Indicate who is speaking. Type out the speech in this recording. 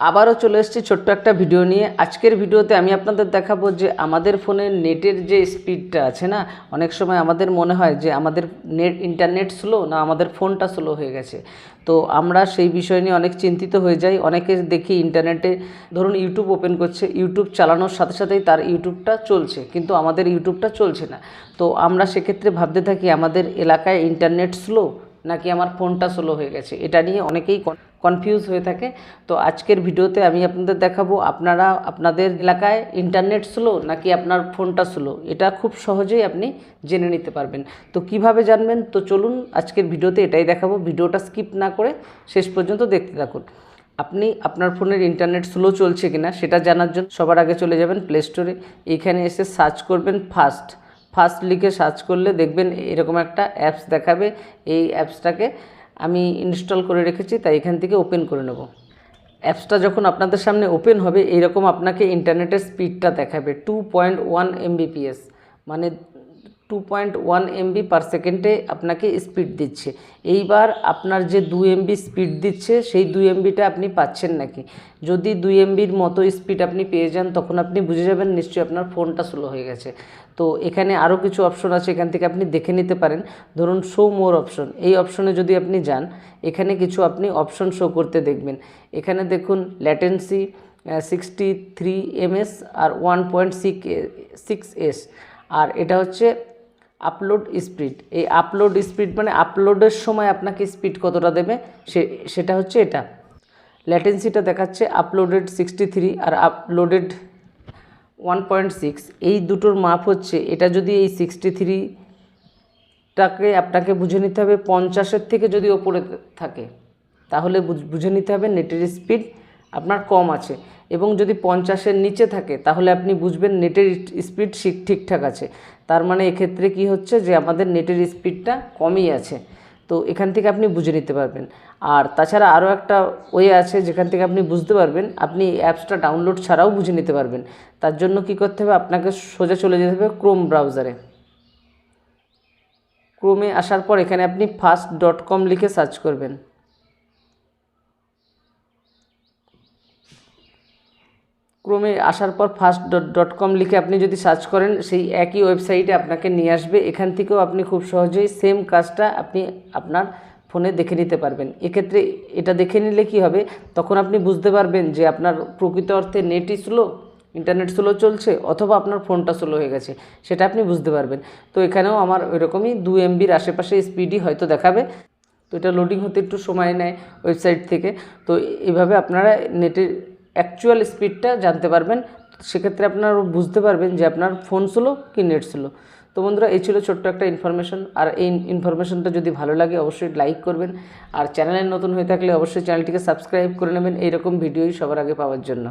Speaker 1: আবারও চলে এসেছি ছোট্ট একটা ভিডিও নিয়ে। আজকের ভিডিওতে আমি আপনাদের দেখাবো যে আমাদের ফোনের নেটের যে স্পিডটা আছে না, অনেক সময় আমাদের মনে হয় যে আমাদের নেট, ইন্টারনেট স্লো না, আমাদের ফোনটা স্লো হয়ে গেছে। তো আমরা সেই বিষয় নিয়ে অনেক চিন্তিত হয়ে যাই। অনেকে দেখি ইন্টারনেটে, ধরুন ইউটিউব ওপেন করছে ইউটিউব চালানোর সাথে সাথেই তার ইউটিউবটা চলছে, কিন্তু আমাদের ইউটিউবটা চলছে না। তো আমরা সেক্ষেত্রে ভাবতে থাকি, আমাদের এলাকায় ইন্টারনেট স্লো নাকি আমার ফোনটা স্লো হয়ে গেছে? এটা নিয়ে অনেকেই কনফিউজ হয়ে থাকে। তো আজকের ভিডিওতে আমি আপনাদের দেখাবো, আপনারা, আপনাদের এলাকায় ইন্টারনেট স্লো নাকি আপনার ফোনটা স্লো এটা খুব সহজেই আপনি জেনে নিতে পারবেন। তো কীভাবে জানবেন? তো চলুন আজকের ভিডিওতে এটাই দেখাবো। ভিডিওটা স্কিপ না করে শেষ পর্যন্ত দেখতে থাকুন। আপনি আপনার ফোনের ইন্টারনেট স্লো চলছে কিনা সেটা জানার জন্য সবার আগে চলে যাবেন প্লে স্টোরে এইখানে এসে সার্চ করবেন ফাস্ট ফার্স্ট লিখে সার্চ করলে দেখবেন এরকম একটা অ্যাপস দেখাবে। এই অ্যাপসটাকে আমি ইনস্টল করে রেখেছি, তাই এখান থেকে ওপেন করে নেব। অ্যাপসটা যখন আপনাদের সামনে ওপেন হবে, এইরকম আপনাকে ইন্টারনেটের স্পিডটা দেখাবে টু পয়েন্ট ওয়ান এমবিপিএস মানে two point one MB per সেকেন্ডে আপনাকে স্পিড দিচ্ছে। এইবার আপনার যে দু এমবি স্পিড দিচ্ছে, সেই দুই এমবিটা আপনি পাচ্ছেন নাকি? যদি দুই এমবির মতো স্পিড আপনি পেয়ে যান, তখন আপনি বুঝে যাবেন নিশ্চয়ই আপনার ফোনটা স্লো হয়ে গেছে। তো এখানে আরও কিছু অপশন আছে, এখান থেকে আপনি দেখে নিতে পারেন। ধরুন শো মোর অপশন এই অপশনে যদি আপনি যান, এখানে কিছু আপনি অপশন শো করতে দেখবেন। এখানে দেখুন ল্যাটেন্সি সিক্সটি থ্রি এমএস আর ওয়ান পয়েন্ট সিক্স এস আর এটা হচ্ছে আপলোড স্পিড এই আপলোড স্পিড মানে আপলোডের সময় আপনাকে স্পিড কতটা দেবে? সে, সেটা হচ্ছে এটা। ল্যাটেন্সিটা দেখাচ্ছে আপলোডেড সিক্সটি থ্রি আর আপলোডেড ওয়ান পয়েন্ট সিক্স এই দুটোর মাপ হচ্ছে, এটা যদি এই সিক্সটি থ্রিটাকে আপনাকে বুঝে নিতে হবে, পঞ্চাশের থেকে যদি ওপরে থাকে, তাহলে বুঝ- নিতে হবে নেটের স্পিড আপনার কম আছে। এবং যদি পঞ্চাশের নিচে থাকে, তাহলে আপনি বুঝবেন নেটের স্পিড ঠিকঠাক আছে। তার মানে এক্ষেত্রে কি হচ্ছে যে, আমাদের নেটের স্পিডটা কমই আছে। তো এখান থেকে আপনি বুঝে নিতে পারবেন। আর তাছাড়া আরও একটা ওয়ে আছে যেখান থেকে আপনি বুঝতে পারবেন, আপনি অ্যাপসটা ডাউনলোড ছাড়াও বুঝে নিতে পারবেন। তার জন্য কি করতে হবে, আপনাকে সোজা চলে যেতে হবে ক্রোম ব্রাউজারে। ক্রোমে আসার পর এখানে আপনি ফার্স্ট ডট কম লিখে সার্চ করবেন। ক্রোমে আসার পর ফার্স্ট ডট ডট কম লিখে আপনি যদি সার্চ করেন, সেই একই ওয়েবসাইটে আপনাকে নিয়ে আসবে। এখান থেকেও আপনি খুব সহজেই সেম কাজটা আপনি আপনার ফোনে দেখে নিতে পারবেন। এক্ষেত্রে এটা দেখে নিলে কি হবে? তখন আপনি বুঝতে পারবেন যে আপনার প্রকৃত অর্থে নেটই স্লো ইন্টারনেট স্লো চলছে, অথবা আপনার ফোনটা স্লো হয়ে গেছে, সেটা আপনি বুঝতে পারবেন। তো এখানেও আমার ওইরকমই দু এমবির আশেপাশে স্পিডই হয়তো দেখাবে। তো এটা লোডিং হতে একটু সময় নেয় ওয়েবসাইট থেকে। তো এভাবে আপনারা নেটের অ্যাকচুয়াল স্পিডটা জানতে পারবেন। সেক্ষেত্রে আপনার বুঝতে পারবেন যে আপনার ফোন স্লো কি নেট স্লো তো বন্ধুরা, এই ছিল ছোট্ট একটা ইনফরমেশন আর এই ইনফরমেশনটা যদি ভালো লাগে, অবশ্যই লাইক করবেন। আর চ্যানেলে নতুন হয়ে থাকলে অবশ্যই চ্যানেলটিকে সাবস্ক্রাইব করে নেবেন। এইরকম ভিডিওই সবার আগে পাওয়ার জন্য।